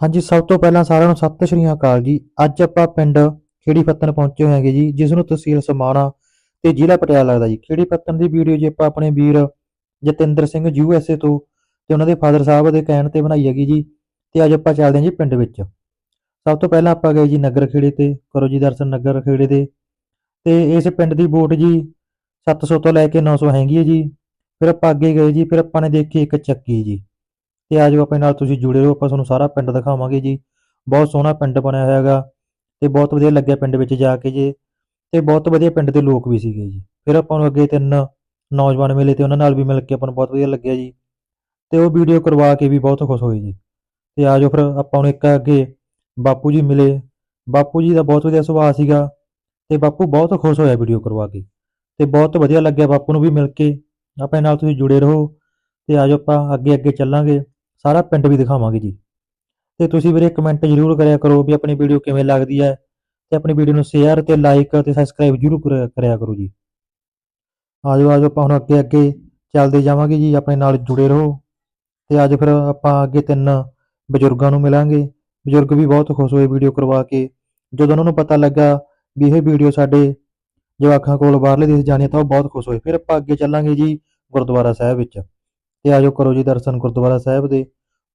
ਹਾਂਜੀ, ਸਭ ਤੋਂ ਪਹਿਲਾਂ ਸਾਰਿਆਂ ਨੂੰ ਸਤਿ ਸ਼੍ਰੀ ਅਕਾਲ ਜੀ। ਅੱਜ ਆਪਾਂ ਪਿੰਡ ਖੇੜੀ ਫੱਤਨ ਪਹੁੰਚੇ ਹੋਏ ਹੈਗੇ ਜੀ ਜਿਸ ਨੂੰ ਤਹਿਸੀਲ ਸਮਾਣਾ ਤੇ ਜ਼ਿਲ੍ਹਾ ਪਟਿਆਲਾ ਲੱਗਦਾ ਜੀ। ਖੇੜੀ ਫੱਤਨ ਦੀ ਵੀਡੀਓ ਜੀ ਆਪਾਂ ਆਪਣੇ ਵੀਰ Jatinder Singh U S A ਤੋਂ ਤੇ ਉਹਨਾਂ ਦੇ ਫਾਦਰ ਸਾਹਿਬ ਦੇ ਕਹਿਣ ਤੇ ਬਣਾਈ ਹੈਗੀ ਜੀ, ਤੇ ਅੱਜ ਆਪਾਂ ਚੱਲਦੇ ਹਾਂ ਜੀ ਪਿੰਡ ਵਿੱਚ। ਸਭ ਤੋਂ ਪਹਿਲਾਂ ਆਪਾਂ ਗਏ ਜੀ ਨਗਰ ਖੇੜੇ ਤੇ, ਕਰੋ ਜੀ ਦਰਸ਼ਨ ਨਗਰ ਖੇੜੇ ਦੇ। ਤੇ ਇਸ ਪਿੰਡ ਦੀ ਵੋਟ ਜੀ 700 ਤੋਂ ਲੈ ਕੇ 900 ਹੈਗੀ ਹੈ ਜੀ। ਫਿਰ ਆਪਾਂ ਅੱਗੇ ਗਏ ਜੀ, ਫਿਰ ਆਪਾਂ ਨੇ ਦੇਖੀ ਇੱਕ ਚੱਕੀ ਜੀ। ਤੇ ਆਜੋ ਆਪਣੇ ਨਾਲ, ਤੁਸੀਂ ਜੁੜੇ ਰਹੋ, ਆਪਾਂ ਤੁਹਾਨੂੰ ਸਾਰਾ ਪਿੰਡ ਦਿਖਾਵਾਂਗੇ ਜੀ। ਬਹੁਤ ਸੋਹਣਾ ਪਿੰਡ ਬਣਿਆ ਹੋਇਆ ਹੈਗਾ ਤੇ ਬਹੁਤ ਵਧੀਆ ਲੱਗਿਆ ਪਿੰਡ ਵਿੱਚ ਜਾ ਕੇ ਜੀ। ਤੇ ਬਹੁਤ ਵਧੀਆ ਪਿੰਡ ਦੇ ਲੋਕ ਵੀ ਸੀਗੇ ਜੀ। ਫਿਰ ਆਪਾਂ ਨੂੰ ਅੱਗੇ ਤਿੰਨ ਨੌਜਵਾਨ ਮਿਲੇ ਤੇ ਉਹਨਾਂ ਨਾਲ ਵੀ ਮਿਲ ਕੇ ਆਪਾਂ ਨੂੰ ਬਹੁਤ ਵਧੀਆ ਲੱਗਿਆ ਜੀ। ਤੇ ਉਹ ਵੀਡੀਓ ਕਰਵਾ ਕੇ ਵੀ ਬਹੁਤ ਖੁਸ਼ ਹੋਏ ਜੀ। ਤੇ ਆਜੋ ਫਿਰ ਆਪਾਂ ਨੂੰ ਇੱਕ ਅੱਗੇ ਬਾਪੂ ਜੀ ਮਿਲੇ। ਬਾਪੂ ਜੀ ਦਾ ਬਹੁਤ ਵਧੀਆ ਸੁਭਾਅ ਸੀਗਾ ਤੇ ਬਾਪੂ ਬਹੁਤ ਖੁਸ਼ ਹੋਇਆ ਵੀਡੀਓ ਕਰਵਾ ਕੇ। ਤੇ ਬਹੁਤ ਵਧੀਆ ਲੱਗਿਆ ਬਾਪੂ ਨੂੰ ਵੀ ਮਿਲ ਕੇ। ਆਪਣੇ ਨਾਲ ਤੁਸੀਂ ਜੁੜੇ ਰਹੋ ਤੇ ਆਜੋ ਆਪਾਂ ਅੱਗੇ ਅੱਗੇ ਚੱਲਾਂਗੇ। ਸਾਰਾ ਪਿੰਡ ਵੀ ਦਿਖਾਵਾਂਗੇ ਜੀ। ਤੇ ਤੁਸੀਂ ਵੀਰੇ ਕਮੈਂਟ ਜ਼ਰੂਰ ਕਰਿਆ ਕਰੋ ਵੀ ਆਪਣੀ ਵੀਡੀਓ ਕਿਵੇਂ ਲੱਗਦੀ ਹੈ ਤੇ ਆਪਣੀ ਵੀਡੀਓ ਨੂੰ ਸ਼ੇਅਰ ਤੇ ਲਾਈਕ ਤੇ ਸਬਸਕ੍ਰਾਈਬ ਜ਼ਰੂਰ ਕਰਿਆ- ਕਰਿਆ ਕਰੋ ਜੀ। ਆਜੋ ਆਜੋ ਆਪਾਂ ਹੁਣ ਅੱਗੇ ਅੱਗੇ ਚੱਲਦੇ ਜਾਵਾਂਗੇ ਜੀ, ਆਪਣੇ ਨਾਲ ਜੁੜੇ ਰਹੋ। ਤੇ ਅੱਜ ਫਿਰ ਆਪਾਂ ਅੱਗੇ ਤਿੰਨ ਬਜ਼ੁਰਗਾਂ ਨੂੰ ਮਿਲਾਂਗੇ। ਬਜ਼ੁਰਗ ਵੀ ਬਹੁਤ ਖੁਸ਼ ਹੋਏ ਵੀਡੀਓ ਕਰਵਾ ਕੇ। ਜਦੋਂ ਉਹਨਾਂ ਨੂੰ ਪਤਾ ਲੱਗਾ ਵੀ ਇਹ ਵੀਡੀਓ ਸਾਡੇ ਜਵਾਖਾਂ ਕੋਲ ਬਾਹਰਲੇ ਦੇਸ਼ ਜਾਣੀ ਹੈ ਤਾਂ ਉਹ ਬਹੁਤ ਖੁਸ਼ ਹੋਏ। ਫਿਰ ਆਪਾਂ ਅੱਗੇ ਚੱਲਾਂਗੇ ਜੀ ਗੁਰਦੁਆਰਾ ਸਾਹਿਬ ਵਿੱਚ। ਤੇ ਆਜੋ ਕਰੋ ਜੀ ਦਰਸ਼ਨ ਗੁਰਦੁਆਰਾ ਸਾਹਿਬ ਦੇ।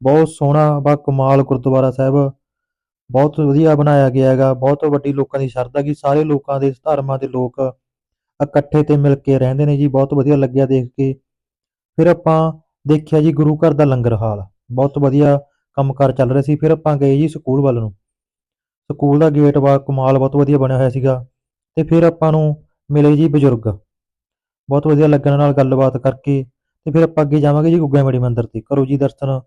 ਬਹੁਤ ਸੋਹਣਾ ਬਾ ਕਮਾਲ ਗੁਰਦੁਆਰਾ ਸਾਹਿਬ। ਬਹੁਤ ਵਧੀਆ ਬਣਾਇਆ ਗਿਆ ਹੈਗਾ। ਬਹੁਤ ਵੱਡੀ ਲੋਕਾਂ ਦੀ ਸ਼ਰਧਾ ਕਿ ਸਾਰੇ ਲੋਕਾਂ ਦੇ, ਧਰਮਾਂ ਦੇ ਲੋਕ ਇਕੱਠੇ ਤੇ ਮਿਲ ਕੇ ਰਹਿੰਦੇ ਨੇ ਜੀ। ਬਹੁਤ ਵਧੀਆ ਲੱਗਿਆ ਦੇਖ ਕੇ। ਫਿਰ ਆਪਾਂ ਦੇਖਿਆ ਜੀ ਗੁਰੂ ਘਰ ਦਾ ਲੰਗਰ ਹਾਲ। ਬਹੁਤ ਵਧੀਆ ਕੰਮਕਾਰ ਚੱਲ ਰਿਹਾ ਸੀ। ਫਿਰ ਆਪਾਂ ਗਏ ਜੀ ਸਕੂਲ ਵੱਲ ਨੂੰ। ਸਕੂਲ ਦਾ ਗੇਟ ਵਾ ਕਮਾਲ ਬਹੁਤ ਵਧੀਆ ਬਣਿਆ ਹੋਇਆ ਸੀਗਾ। ਤੇ ਫਿਰ ਆਪਾਂ ਨੂੰ ਮਿਲੇ ਜੀ ਬਜ਼ੁਰਗ। ਬਹੁਤ ਵਧੀਆ ਲੱਗਣ ਨਾਲ ਗੱਲਬਾਤ ਕਰਕੇ। ਤੇ ਫਿਰ ਆਪਾਂ ਅੱਗੇ ਜਾਵਾਂਗੇ ਜੀ ਗੁੱਗਾ ਮੇੜੀ ਮੰਦਿਰ ਤੇ। ਕਰੋ ਜੀ ਦਰਸ਼ਨ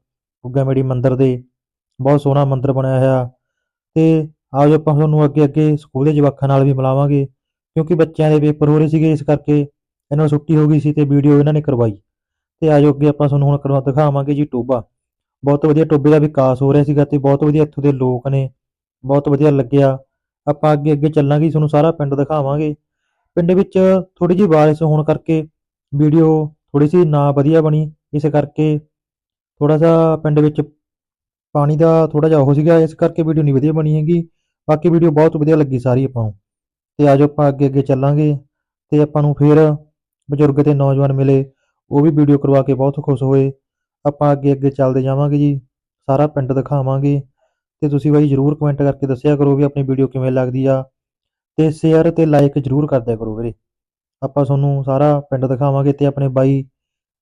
ਗੁੱਗਾ ਮੇੜੀ ਮੰਦਿਰ ਦੇ। ਬਹੁਤ ਸੋਹਣਾ ਮੰਦਿਰ ਬਣਿਆ ਹੋਇਆ। ਤੇ ਆਜੋ ਆਪਾਂ ਤੁਹਾਨੂੰ ਅੱਗੇ ਅੱਗੇ ਸਕੂਲ ਦੇ ਜਵਾਕਾਂ ਨਾਲ ਵੀ ਮਿਲਾਵਾਂਗੇ। ਕਿਉਂਕਿ ਬੱਚਿਆਂ ਦੇ ਪੇਪਰ ਹੋ ਰਹੇ ਸੀਗੇ, ਇਸ ਕਰਕੇ ਇਹਨਾਂ ਨੂੰ ਛੁੱਟੀ ਹੋ ਗਈ ਸੀ ਤੇ ਵੀਡੀਓ ਇਹਨਾਂ ਨੇ ਕਰਵਾਈ। ਤੇ ਆਜੋ ਅੱਗੇ ਆਪਾਂ ਤੁਹਾਨੂੰ ਹੁਣ ਕਰਵਾ ਦਿਖਾਵਾਂਗੇ ਜੀ ਟੋਬਾ ਬਹੁਤ ਵਧੀਆ ਟੋਬੇ ਦਾ ਵਿਕਾਸ ਹੋ ਰਿਹਾ ਸੀਗਾ ਤੇ ਬਹੁਤ ਵਧੀਆ ਇੱਥੋਂ ਦੇ ਲੋਕ ਨੇ। ਬਹੁਤ ਵਧੀਆ ਲੱਗਿਆ। ਆਪਾਂ ਅੱਗੇ ਅੱਗੇ ਚੱਲਾਂਗੇ ਤੁਹਾਨੂੰ ਸਾਰਾ ਪਿੰਡ ਦਿਖਾਵਾਂਗੇ। ਪਿੰਡ ਵਿੱਚ ਥੋੜੀ ਜਿਹੀ ਬਾਰਿਸ਼ ਹੋਣ ਕਰਕੇ ਵੀਡੀਓ ਥੋੜੀ ਸੀ ਨਾ ਵਧੀਆ ਬਣੀ, ਇਸ ਕਰਕੇ ਥੋੜਾ ਜਿਹਾ ਪਿੰਡ ਵਿੱਚ ਪਾਣੀ ਦਾ ਥੋੜਾ ਜਿਹਾ ਉਹ ਸੀਗਾ, ਇਸ ਕਰਕੇ ਵੀਡੀਓ ਨਹੀਂ ਵਧੀਆ ਬਣੀ ਹੈਗੀ। ਬਾਕੀ ਵੀਡੀਓ ਬਹੁਤ ਵਧੀਆ ਲੱਗੀ ਸਾਰੀ ਆਪਾਂ ਨੂੰ। ਤੇ ਆਜੋ ਆਪਾਂ ਅੱਗੇ ਅੱਗੇ ਚੱਲਾਂਗੇ ਤੇ ਆਪਾਂ ਨੂੰ ਫਿਰ ਬਜ਼ੁਰਗ ਤੇ ਨੌਜਵਾਨ ਮਿਲੇ, ਉਹ ਵੀ ਵੀਡੀਓ ਕਰਵਾ ਕੇ ਬਹੁਤ ਖੁਸ਼ ਹੋਏ। ਆਪਾਂ ਅੱਗੇ ਅੱਗੇ ਚੱਲਦੇ ਜਾਵਾਂਗੇ ਜੀ, ਸਾਰਾ ਪਿੰਡ ਦਿਖਾਵਾਂਗੇ। ਤੇ ਤੁਸੀਂ ਬਾਈ ਜਰੂਰ ਕਮੈਂਟ ਕਰਕੇ ਦੱਸਿਆ ਕਰੋ ਵੀ ਆਪਣੀ ਵੀਡੀਓ ਕਿਵੇਂ ਲੱਗਦੀ ਆ। ਤੇ ਸ਼ੇਅਰ ਤੇ ਲਾਈਕ ਜਰੂਰ ਕਰਦਿਆ ਕਰੋ ਵੀਰੇ। ਆਪਾਂ ਤੁਹਾਨੂੰ ਸਾਰਾ ਪਿੰਡ ਦਿਖਾਵਾਂਗੇ ਤੇ ਆਪਣੇ ਬਾਈ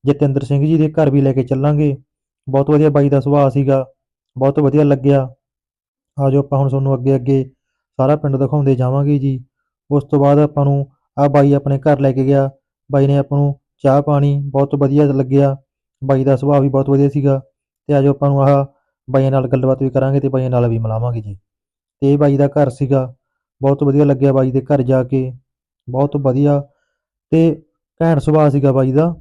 ਜਤਿੰਦਰ ਸਿੰਘ ਜੀ ਦੇ ਘਰ ਵੀ ਲੈ ਕੇ ਚੱਲਾਂਗੇ। ਬਹੁਤ ਵਧੀਆ ਬਾਈ ਦਾ ਸੁਭਾਅ ਸੀਗਾ, ਬਹੁਤ ਵਧੀਆ ਲੱਗਿਆ। ਆਜੋ ਆਪਾਂ ਹੁਣ ਤੁਹਾਨੂੰ ਅੱਗੇ ਅੱਗੇ ਸਾਰਾ ਪਿੰਡ ਦਿਖਾਉਂਦੇ ਜਾਵਾਂਗੇ ਜੀ। ਉਸ ਤੋਂ ਬਾਅਦ ਆਪਾਂ ਨੂੰ ਆ ਬਾਈ ਆਪਣੇ ਘਰ ਲੈ ਕੇ ਗਿਆ। ਬਾਈ ਨੇ ਆਪਾਂ ਨੂੰ ਚਾਹ ਪਾਣੀ ਬਹੁਤ ਵਧੀਆ ਲੱਗਿਆ। ਬਾਈ ਦਾ ਸੁਭਾਅ ਵੀ ਬਹੁਤ ਵਧੀਆ ਸੀਗਾ। ਤੇ ਆਜੋ ਆਪਾਂ ਨੂੰ ਆਹ ਬਾਈਆਂ ਨਾਲ ਗੱਲਬਾਤ ਵੀ ਕਰਾਂਗੇ ਤੇ ਬਾਈਆਂ ਨਾਲ ਵੀ ਮਿਲਾਵਾਂਗੇ ਜੀ। ਤੇ ਇਹ ਬਾਈ ਦਾ ਘਰ ਸੀਗਾ। ਬਹੁਤ ਵਧੀਆ ਲੱਗਿਆ ਬਾਈ ਦੇ ਘਰ ਜਾ ਕੇ। ਬਹੁਤ ਵਧੀਆ ਤੇ ਘੈਂਟ ਸੁਭਾਅ ਸੀਗਾ ਬਾਈ ਦਾ।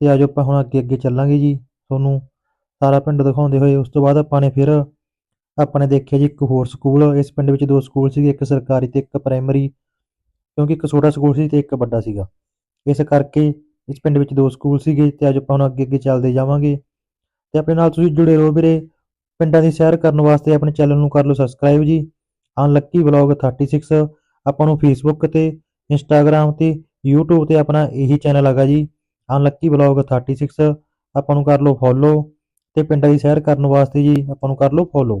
ਤੇ ਆਜੋ ਆਪਾਂ ਹੁਣ ਅੱਗੇ ਅੱਗੇ ਚੱਲਾਂਗੇ ਜੀ। ਤੁਹਾਨੂੰ ਸਾਰਾ ਪਿੰਡ ਦਿਖਾਉਂਦੇ ਹੋਏ ਉਸ ਤੋਂ ਬਾਅਦ ਆਪਾਂ ਨੇ ਫਿਰ ਆਪਾਂ ਨੇ ਦੇਖਿਆ ਜੀ ਇੱਕ ਹੋਰ ਸਕੂਲ। ਇਸ ਪਿੰਡ ਵਿੱਚ ਦੋ ਸਕੂਲ ਸੀਗੇ, ਇੱਕ ਸਰਕਾਰੀ ਤੇ ਇੱਕ ਪ੍ਰਾਇਮਰੀ। ਕਿਉਂਕਿ ਇੱਕ ਛੋਟਾ ਸਕੂਲ ਸੀ ਤੇ ਇੱਕ ਵੱਡਾ ਸੀਗਾ। ਇਸ ਕਰਕੇ ਇਸ ਪਿੰਡ ਵਿੱਚ ਦੋ ਸਕੂਲ ਸੀਗੇ ਤੇ ਅੱਜ ਆਪਾਂ ਹੁਣ ਅੱਗੇ ਅੱਗੇ ਚੱਲਦੇ ਜਾਵਾਂਗੇ। ਤੇ ਆਪਣੇ ਨਾਲ ਤੁਸੀਂ ਜੁੜੇ ਰਹੋ ਵੀਰੇ। ਪਿੰਡਾਂ ਦੀ ਸੈਰ ਕਰਨ ਵਾਸਤੇ ਆਪਣੇ ਚੈਨਲ ਨੂੰ ਕਰ ਲਓ ਸਬਸਕ੍ਰਾਈਬ ਜੀ। ਅਨਲੱਕੀ ਵਲੌਗ 36 ਆਪਾਂ ਨੂੰ ਫੇਸਬੁੱਕ ਤੇ ਇੰਸਟਾਗ੍ਰam ਤੇ YouTube ਤੇ ਆਪਣਾ ਇਹੀ ਚੈਨਲ ਹੈਗਾ ਜੀ ਅਨਲੱਕੀ ਵਲੌਗ 36 ਆਪਾਂ ਨੂੰ ਕਰ ਲਓ ਫੋਲੋ ਤੇ ਪਿੰਡਾਂ ਦੀ ਸੈਰ ਕਰਨ ਵਾਸਤੇ ਜੀ ਆਪਾਂ ਨੂੰ ਕਰ ਲਓ ਫੋਲੋ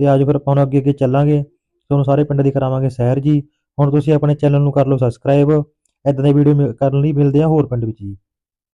ਤੇ ਅੱਜ ਫਿਰ ਆਪਾਂ ਹੁਣ ਅੱਗੇ ਅੱਗੇ ਚੱਲਾਂਗੇ, ਤੁਹਾਨੂੰ ਸਾਰੇ ਪਿੰਡ ਦੀ ਕਰਾਵਾਂਗੇ ਸੈਰ ਜੀ। ਹੁਣ ਤੁਸੀਂ ਆਪਣੇ ਚੈਨਲ ਨੂੰ ਕਰ ਲਓ ਸਬਸਕ੍ਰਾਈਬ ਇਦਾਂ ਦੇ ਵੀਡੀਓ ਕਰਨ ਲਈ ਮਿਲਦੇ ਆ ਹੋਰ ਪਿੰਡ ਵਿੱਚ ਜੀ।